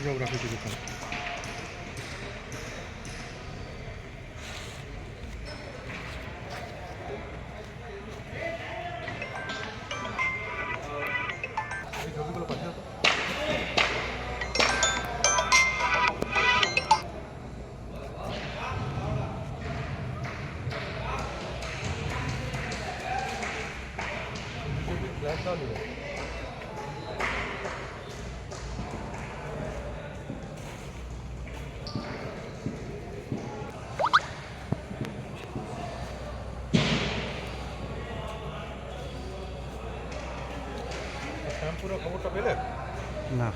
공격을 하게 되니까 That's not it. শ্যাম্পুর খবরটা পেলেন? না।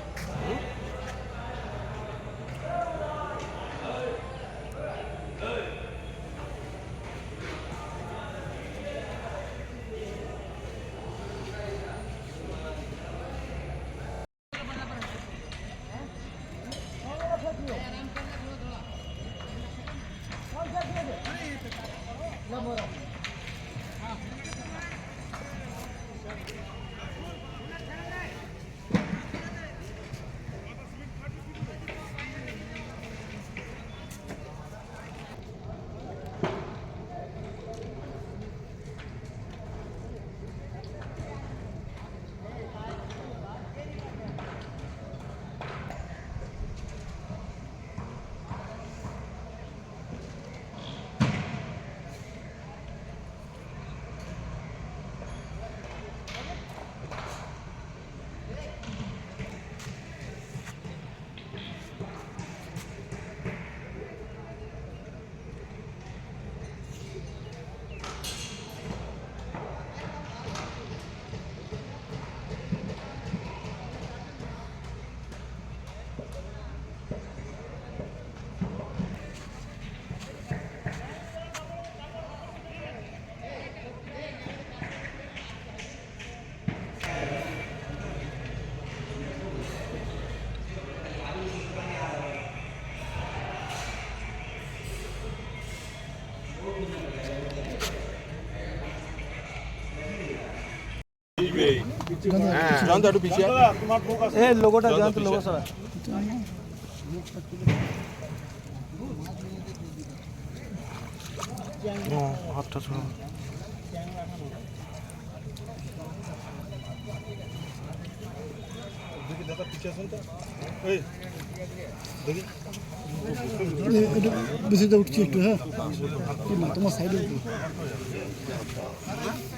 এ লোগোটা জানতো লোগো সারা হাতটা ছোড়ো দেখি দাদা পিছিয়ে আসুন তো এই দেখি বেশিটা উঠছি একটু হ্যাঁ না তোমার সাইডে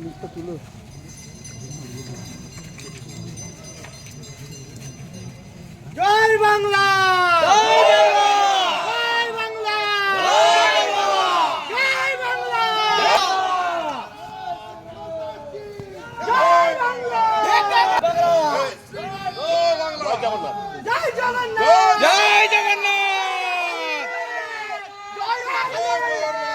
মুখটা তুলো জয় বাংলা জয় বাংলা জয় বাংলা জয় বাংলা জয় জগন্নাথ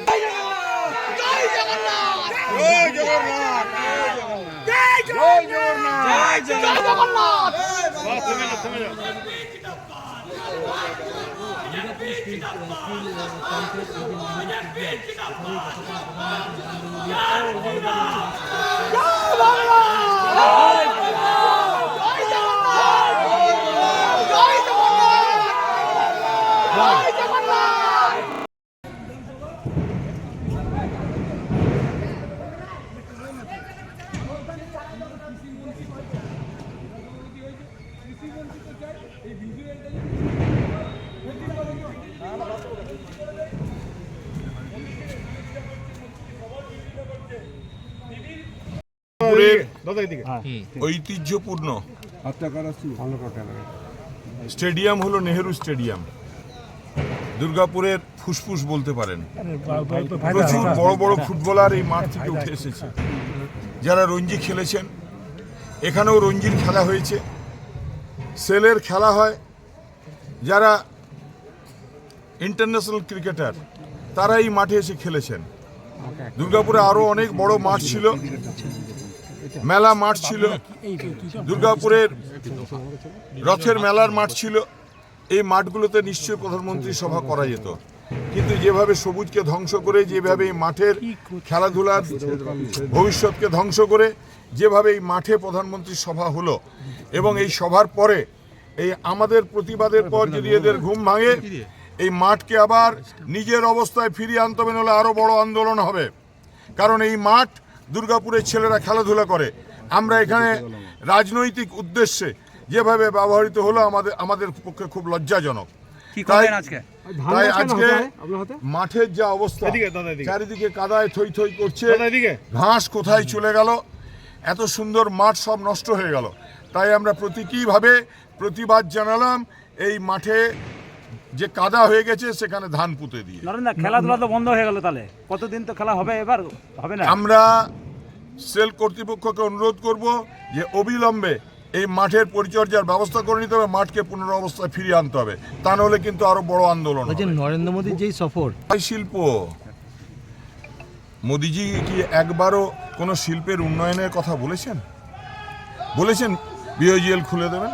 জয় জগন্নাথ জয় জগন্নাথ জয় জগন্নাথ জয় জগন্নাথ জয় জগন্নাথ জয় জগন্নাথ জয় বাংলা জয় ঐতিহ্যপূর্ণ। স্টেডিয়াম হলো নেহেরু স্টেডিয়াম। দুর্গাপুরের ফুসফুস বলতে পারেন। প্রচুর বড় বড় ফুটবলার এই মাঠ থেকে উঠে এসেছে। যারা রঞ্জি খেলেছেন এখানেও রঞ্জির খেলা হয়েছে। সেলের খেলা হয়। যারা ইন্টারন্যাশনাল ক্রিকেটার তারা এই মাঠে এসে খেলেছেন। দুর্গাপুরে আরও অনেক বড় মাঠ ছিল। মেলা মাঠ ছিল। দুর্গাপুরের রথের মেলার মাঠ ছিল। এই মাঠগুলোতে নিশ্চয়ই প্রধানমন্ত্রী সভা করা যেত। কিন্তু যেভাবে সবুজকে ধ্বংস করে যেভাবে এই মাঠের খেলাধুলার ভবিষ্যৎকে ধ্বংস করে যেভাবে এই মাঠে প্রধানমন্ত্রী সভা হলো এবং এই সভার পরে এই আমাদের প্রতিবাদের পর যদি এদের ঘুম ভাঙে এই মাঠকে আবার নিজের অবস্থায় ফিরিয়ে আনতে হবে নাহলে আরও বড় আন্দোলন হবে। কারণ এই মাঠ দুর্গাপুরের ছেলেরা খেলাধুলা করে। আমরা এখানে রাজনৈতিক উদ্দেশ্যে যেভাবে ব্যবহৃত হলো আমাদের আমাদের পক্ষে খুব লজ্জাজনক। তাই আজকে? তাই আজকে মাঠের যা অবস্থা। চারিদিকে কাদায় থই থই করছে। ঘাস কোথায় চলে গেল? এত সুন্দর মাঠ সব নষ্ট হয়ে গেল। তাই আমরা প্রতীকীভাবে প্রতিবাদ জানালাম এই মাঠে যে কাদা হয়ে গেছে সেখানে ধান পুঁতে দিয়ে। নরেন্দ্র খেলাধুলা তো বন্ধ হয়ে গেল তাহলে। কতদিন তো খেলা হবে এবার? হবে না? আমরা সেল কর্তৃপক্ষকে অনুরোধ করব যে অবিলম্বে এই মাঠের পরিচর্যার ব্যবস্থা করে নিতে হবে মাঠকে পুনরবস্থায় ফিরিয়ে আনতে হবে। তা নাহলে কিন্তু আরও বড় আন্দোলন হবে। নরেন্দ্র মোদীর যেই সফর। এই শিল্প। মোদিজি কি একবারও কোনো শিল্পের উন্নয়নের কথা বলেছেন? বলেছেন বিওজিএল খুলে দেবেন?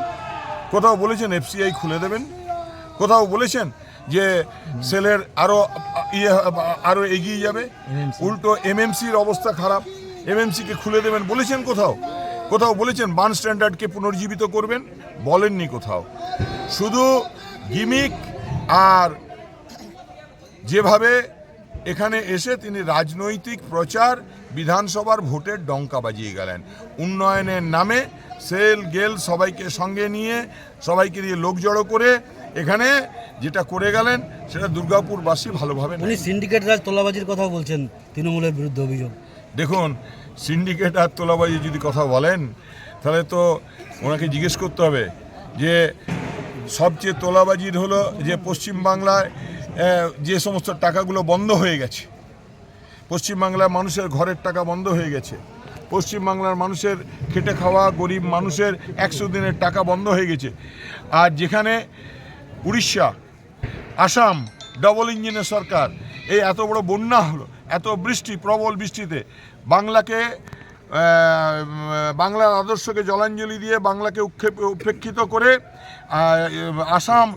কোথাও বলেছেন এফসিআই খুলে দেবেন? কোথাও বলেছেন যে সেলের আরও ইয়ে আরও এগিয়ে যাবে? উল্টো এমএমসির অবস্থা খারাপ। এমএমসিকে খুলে দেবেন বলেছেন কোথাও? কোথাও বলেছেন বান স্ট্যান্ডার্ডকে পুনর্জীবিত করবেন? বলেননি কোথাও। শুধু গিমিক আর যেভাবে এখানে এসে তিনি রাজনৈতিক প্রচার বিধানসভার ভোটের ডঙ্কা বাজিয়ে গেলেন। উন্নয়নের নামে সেল গেল সবাইকে সঙ্গে নিয়ে সবাইকে দিয়ে লোক জড়ো করে এখানে যেটা করে গেলেন সেটা দুর্গাপুরবাসী ভালোভাবে। উনি সিন্ডিকেট রাজ তোলাবাজির কথা বলছেন তৃণমূলের বিরুদ্ধে অভিযোগ। দেখুন সিন্ডিকেট আর তোলাবাজি যদি কথা বলেন তাহলে তো ওনাকে জিজ্ঞেস করতে হবে যে সবচেয়ে তোলাবাজির হলো যে পশ্চিমবাংলায় যে সমস্ত টাকাগুলো বন্ধ হয়ে গেছে। পশ্চিমবাংলার মানুষের ঘরের টাকা বন্ধ হয়ে গেছে। পশ্চিমবাংলার মানুষের খেটে খাওয়া গরিব মানুষের একশো দিনের টাকা বন্ধ হয়ে গেছে। আর যেখানে উড়িষ্যা আসাম ডবল ইঞ্জিনের সরকার। এই এত বড় বন্যা হলো এত বৃষ্টি প্রবল বৃষ্টিতে। বাংলাকে বাংলার আদর্শকে জলাঞ্জলি দিয়ে বাংলাকে উৎক্ষেপ উপেক্ষিত করে আসাম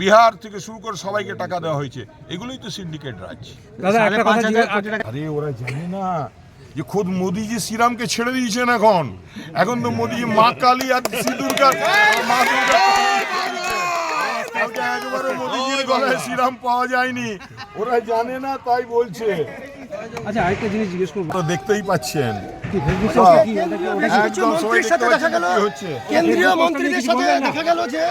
বিহার থেকে শুরু করে সবাইকে টাকা দেওয়া হয়েছে। এগুলোই তো সিন্ডিকেট রাজ আরে ওরা জানে না যে খোদ মোদিজি শ্রীরামকে ছেড়ে দিয়েছেন এখন। এখন তো মোদিজি মা কালী আর সিঁদুরকা মা দুর্গা কালকে একবারও গলায় শ্রীরাম পাওয়া যায়নি। ওরা জানে না তাই বলছে। আচ্ছা আরেকটা জিনিস জিজ্ঞেস করব। তো দেখতেই পাচ্ছেন। একদম সবাই দেখতে পাচ্ছেন কি হচ্ছে। কেন্দ্রীয় মন্ত্রীদের সাথে দেখা গেল যে